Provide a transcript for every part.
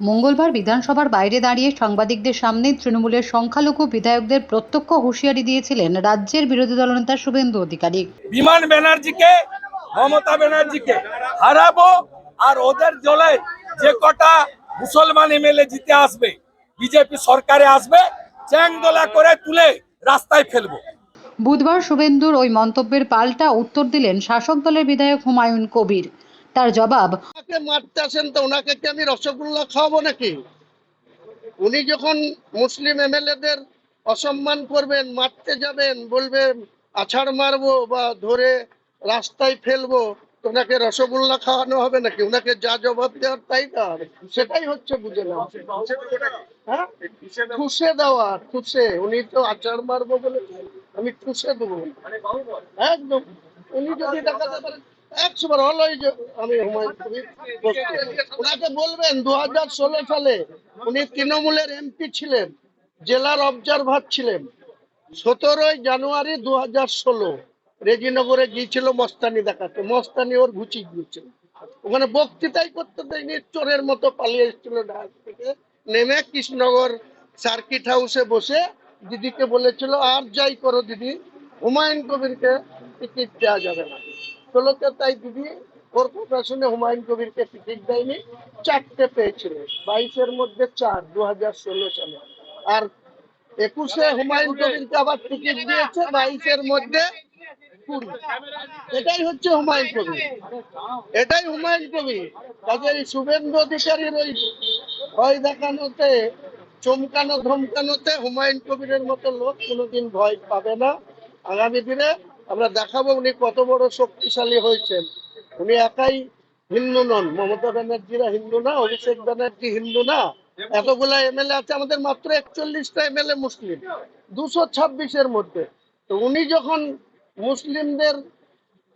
মঙ্গলবার বিধানসভার বাইরে দাঁড়িয়ে সাংবাদিকদের সামনে তৃণমূলের সংখ্যালঘু বিধায়কদের প্রত্যক্ষ হুঁশিয়ারি দিয়েছিলেন রাজ্যের বিরোধী দলনেতা শুভেন্দু অধিকারী। বিমান ব্যানার্জিকে মমতা ব্যানার্জিকে হারাবো আর ওদের দলে যে কটা মুসলমান এমএলএ জিতে আসবে বিজেপি সরকারে আসবে চ্যাংদোলা করে তুলে রাস্তায় ফেলব। বুধবার শুভেন্দুর ওই মন্তব্যের পাল্টা উত্তর দিলেন শাসক দলের বিধায়ক হুমায়ুন কবির। তার জবাব ওনাকে মারতে আসেন তো, ওনাকে কি আমি রসগোল্লা খাওয়াবো নাকি? উনি যখন মুসলিম এমএলএদের অসম্মান করবেন, মারতে যাবেন, বলবেন, আছাড় মারবো বা ধরে রাস্তায় ফেলব, ওনাকে রসগোল্লা খাওয়ানো হবে নাকি? ওনাকে যা জবাব দেওয়ার তাই দেওয়া সেটাই হচ্ছে বুঝে না হ্যাঁ? ঠুসে দেওয়া ঠুসে উনি তো আচার মারবো বলে আমি ঠুসে দেবো। একদম। উনি যদি দেখাতে পারেন রেজিনগরে গিয়েছিল মস্তানি দেখাতে। মস্তানি ওর ঘুচি গিয়েছিল। ওখানে বক্তৃতাই করতে দেয়নি, চোরের মতো পালিয়ে এসেছিল ঢাকা থেকে। নেমে কৃষ্ণনগর সার্কিট হাউসে বসে দিদিকে বলেছিল, আর যাই করো দিদি, হুমায়ুন কবিরকে টিকিট দেওয়া যাবে না। ষোলোতে তাই দিদি ওর কথা শুনে হুমায়ুন কবিরকে টিকিট দেয়নি চারটে পেয়েছিল বাইশের মধ্যে চার দু হাজার ষোলো সালে। আর একুশে হুমায়ুন কবিরকে আবার টিকিট দিয়েছে বাইশের মধ্যে এটাই হচ্ছে হুমায়ুন কবির। এটাই হুমায়ুন কবির। কাজে এই শুভেন্দু অধিকারীর ওই ভয় দেখানোতে চমকানো ধমকানোতে হুমায়ুন কবিরের মতো লোক কোনোদিন ভয় পাবে না। আগামী দিনে আমরা দেখাবো উনি কত বড় শক্তিশালী হয়েছেন। উনি একাই হিন্দু নন, মমতা ব্যানার্জিরা হিন্দু না, অভিষেক ব্যানার্জি হিন্দু না। এতগুলা এমএলএ আছে, আমাদের মাত্র একচল্লিশটা এমএলএ মুসলিম, দুশো ছাব্বিশের মধ্যে। তো উনি যখন মুসলিমদের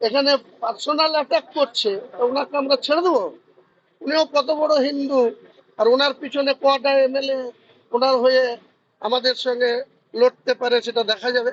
এখানে পার্সোনাল অ্যাটাক করছে, তো ওনাকে আমরা ছেড়ে দেবো। উনিও কত বড় হিন্দু, আর ওনার পিছনে কটা এমএলএ, ওনার হয়ে আমাদের সঙ্গে লড়তে পারে সেটা দেখা যাবে।